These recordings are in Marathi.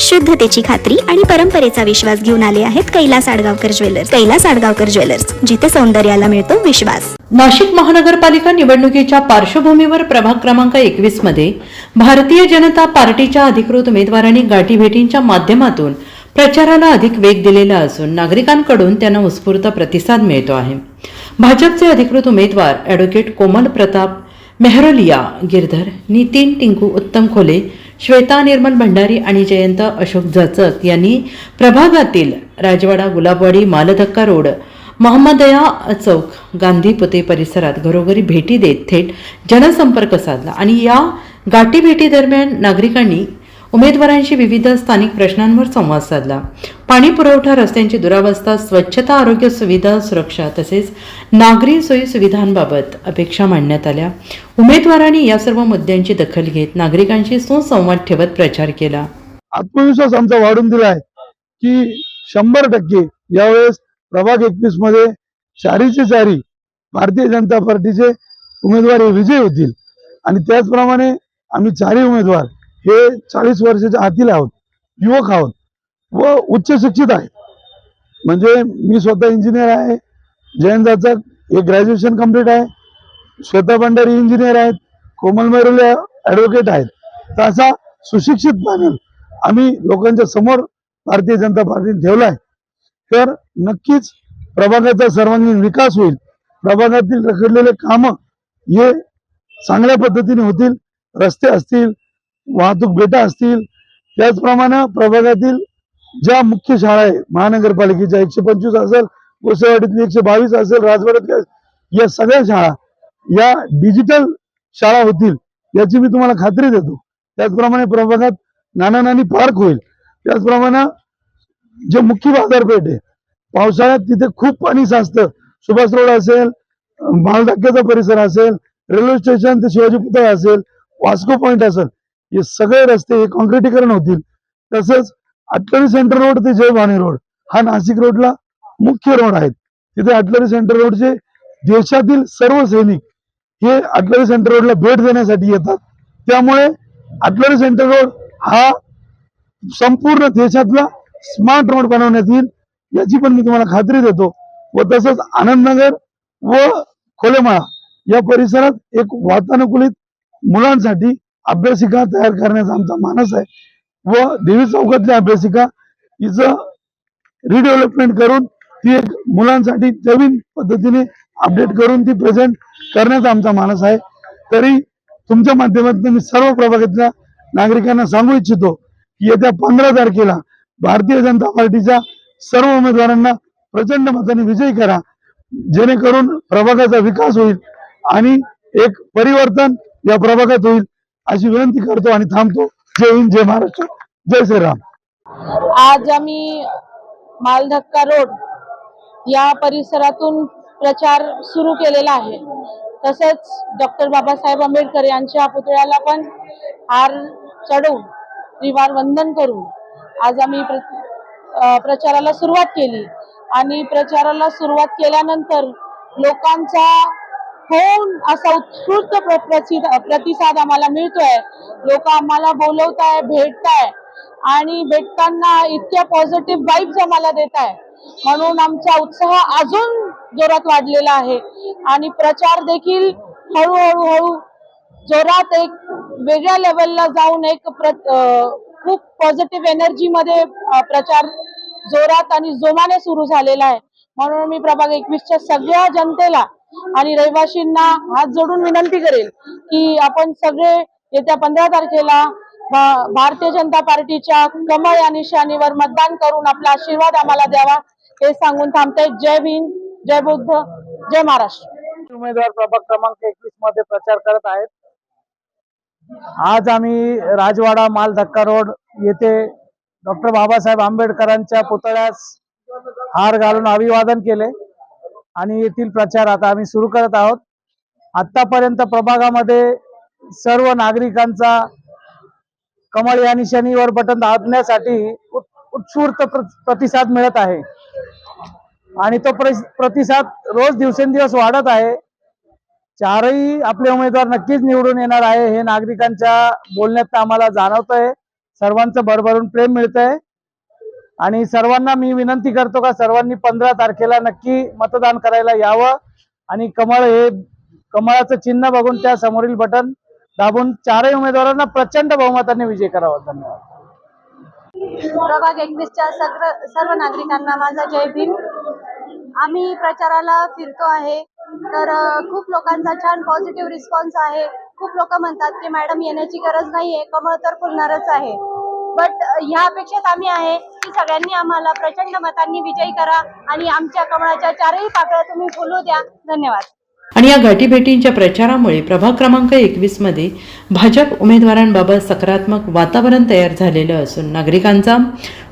शुद्धतेची खात्री आणि परंपरेचा विश्वास घेऊन आले आहेत कैलास आडगावकर ज्वेलर्स. कैलास आडगावकर ज्वेलर्स जिथे सौंदर्याला मिळतो विश्वास. नाशिक महानगरपालिका निवडणुकीच्या पार्श्वभूमीवर प्रभाग क्रमांक एकवीसमध्ये भारतीय जनता पार्टीच्या अधिकृत उमेदवारांनी गाठीभेटींच्या माध्यमातून प्रचाराला अधिक वेग दिलेला असून नागरिकांकडून त्यांना उत्स्फूर्त प्रतिसाद मिळतो आहे. भाजपचे अधिकृत उमेदवार ॲडव्होकेट कोमल प्रताप मेहरोलिया गिरधर नितीन टिंकू उत्तम खोले श्वेता निर्मल भंडारी आणि जयंत अशोक जाचक यांनी प्रभागातील राजवाडा गुलाबवाडी मालधक्का रोड महम्मदया चौक गांधी पुते परिसरात घरोघरी भेटी देत थेट जनसंपर्क साधला आणि या गाठी भेटीदरम्यान नागरिकांनी उमेदवारांशी विविध स्थानिक प्रश्नांवर संवाद साधला. पाणी पुरवठा रस्त्यांची दुरावस्था स्वच्छता आरोग्य सुविधा सुरक्षा तसेच नागरी सोयी सुविधांबाबत अपेक्षा मांडण्यात आल्या. उमेदवारांनी या सर्व मुद्द्यांची दखल घेत नागरिकांशी सुसंवाद ठेवत प्रचार केला. आत्मविश्वास आमचा वाढून दिला आहे की शंभर टक्के यावेळेस प्रभाग एकवीसमध्ये चारीचे चारी भारतीय जनता पार्टीचे उमेदवार हे विजयी होतील. आणि त्याचप्रमाणे आम्ही चारही उमेदवार हे चाळीस वर्षाच्या आतील आहोत युवक आहोत व उच्च शिक्षित आहे. म्हणजे मी स्वतः इंजिनियर आहे जयंत जाचक हे ग्रॅज्युएशन कंप्लीट आहे श्वेता भंडारी इंजिनियर आहेत कोमल मेरुले ऍडव्होकेट आहेत. तर असा सुशिक्षित पॅनल आम्ही लोकांच्या समोर भारतीय जनता पार्टीने ठेवला आहे. तर नक्कीच प्रभागाचा सर्वांगीण विकास होईल. प्रभागातील रखडलेले कामं हे चांगल्या पद्धतीने होतील रस्ते असतील वाहतूक बेटा असतील त्याचप्रमाणे प्रभागातील ज्या मुख्य शाळा आहे महानगरपालिकेच्या एकशे पंचवीस असेल गोसेवाडीतली एकशे बावीस असेल राजवाड्यातल्या या सगळ्या शाळा या डिजिटल शाळा होतील याची मी तुम्हाला खात्री देतो. त्याचप्रमाणे प्रभागात नाना नानी पार्क होईल. त्याचप्रमाणे जे मुख्य बाजारपेठ आहे पावसाळ्यात तिथे खूप पाणी साचतं. सुभाष रोड असेल मालधक्क्याचा परिसर असेल रेल्वे स्टेशन ते शिवाजी पुतळा असेल वास्को पॉईंट असेल हे सगळे रस्ते हे कॉन्क्रिटीकरण होतील. तसंच अटलरी सेंटर रोड ते जयभानी रोड हा नाशिक रोडला मुख्य रोड आहेत. तिथे अटलरी सेंटर रोडचे देशातील सर्व सैनिक हे अटलरी सेंटर रोडला भेट देण्यासाठी येतात. त्यामुळे अटलरी सेंटर रोड हा संपूर्ण देशातला स्मार्ट रोड बनवण्यात येईल याची पण मी तुम्हाला खात्री देतो. व तसंच आनंदनगर व खोलेमाळा या परिसरात एक वातानुकूलित मुलांसाठी अभ्यासिका तयार करण्याचा आमचा मानस आहे. व देवी चौकातल्या अभ्यासिका हिचं रिडेव्हलपमेंट करून ती एक मुलांसाठी नवीन पद्धतीने अपडेट करून ती प्रेझेंट करण्याचा आमचा मानस आहे. तरी तुमच्या माध्यमातून मी सर्व प्रभागातल्या नागरिकांना सांगू इच्छितो की येत्या पंधरा तारखेला भारतीय जनता पार्टीच्या सर्व उमेदवारांना प्रचंड मताने विजयी करा. जेणेकरून प्रभागाचा विकास होईल आणि एक परिवर्तन या प्रभागात होईल. अशी विनंती करतो आणि थांबतो. जय हिंद जय महाराष्ट्र. जय श्रीराम. आज आम्ही मालधक्का रोड या परिसरातून प्रचार सुरू केलेला आहे. तसेच डॉक्टर बाबासाहेब आंबेडकर यांच्या पुतळ्याला पण हार चढवून त्रिवार वंदन करून आज आम्ही प्र प्रचाराला सुरुवात केली. आणि प्रचाराला सुरुवात केल्यानंतर लोकांचा होऊन असा उत्स्फूर्त प्र- प्रतिसाद आम्हाला मिळतोय. लोक आम्हाला बोलवताय भेटताय आणि भेटताना इतक्या पॉझिटिव्ह वाईब्स आम्हाला देत आहे म्हणून आमचा उत्साह अजून जोरात वाढलेला आहे. आणि प्रचार देखील हळूहळू हळू जोरात एक वेगळ्या लेवलला जाऊन एक खूप पॉझिटिव्ह एनर्जी मध्ये प्रचार जोरात आणि जोमाने सुरू झालेला आहे. म्हणून मी प्रभाग एकवीसच्या सगळ्या जनतेला आणि रहिवाशींना हात जोडून विनंती करेल की आपण सगळे येत्या पंधरा तारखेला भारतीय जनता पार्टीच्या कमळ या निशाणीवर मतदान करून आपला आशीर्वाद आम्हाला द्यावा हे सांगून थांबते जय भीम जय बुद्ध जय महाराष्ट्र. उमेदवार प्रभाग क्रमांक एकवीसमध्ये प्रचार करत आहेत. आज आम्ही राजवाडा माल धक्का रोड येथे डॉक्टर बाबासाहेब आंबेडकरांच्या पुतळ्यास हार घालून अभिवादन केले. आणि येथील प्रचार आता आम्ही सुरू करत आहोत. आतापर्यंत प्रभागामध्ये सर्व नागरिकांचा कमळ या निशाणीवर बटन दाबण्यासाठी उत्- उत्स्फूर्त प्र- प्रतिसाद मिळत आहे. आणि तो प्रतिसाद रोज दिवसेंदिवस वाढत आहे. चारही आपले उमेदवार नक्कीच निवडून येणार आहे हे नागरिकांच्या बोलण्यात आम्हाला जाणवत आहे सर्वांचं भरभरून प्रेम मिळत आहे आणि सर्वांना मी विनंती करतो का सर्वांनी पंधरा तारखेला नक्की मतदान करायला यावं. आणि कमळ हे कमळाचं चिन्ह बघून त्या समोरील बटन दाबून चारही उमेदवारांना प्रचंड बहुमताने विजय करावा. धन्यवाद. प्रभाग एकवीसच्या सग्र सर्व नागरिकांना माझा जय भीम. आम्ही प्रचाराला फिरतो आहे. तर खूप लोकांचा छान पॉझिटिव्ह रिस्पॉन्स आहे. खूप लोक म्हणतात की मॅडम येण्याची गरज नाहीये. कमळ तर फुलणारच आहे. बट ह्या अपेक्षेत आम्ही आहे की सगळ्यांनी आम्हाला प्रचंड मतांनी विजयी करा आणि आमच्या कमळाच्या चारही पाकळ्या तुम्ही फुलू द्या. धन्यवाद. आणि या गाठीभेटींच्या प्रचारामुळे प्रभाग क्रमांक एकवीसमध्ये भाजप उमेदवारांबाबत सकारात्मक वातावरण तयार झालेलं असून नागरिकांचा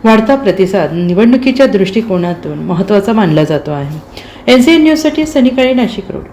वाढता प्रतिसाद निवडणुकीच्या दृष्टिकोनातून महत्त्वाचा मानला जातो आहे. एन सी एन न्यूजसाठी सनी काळे नाशिक रोड.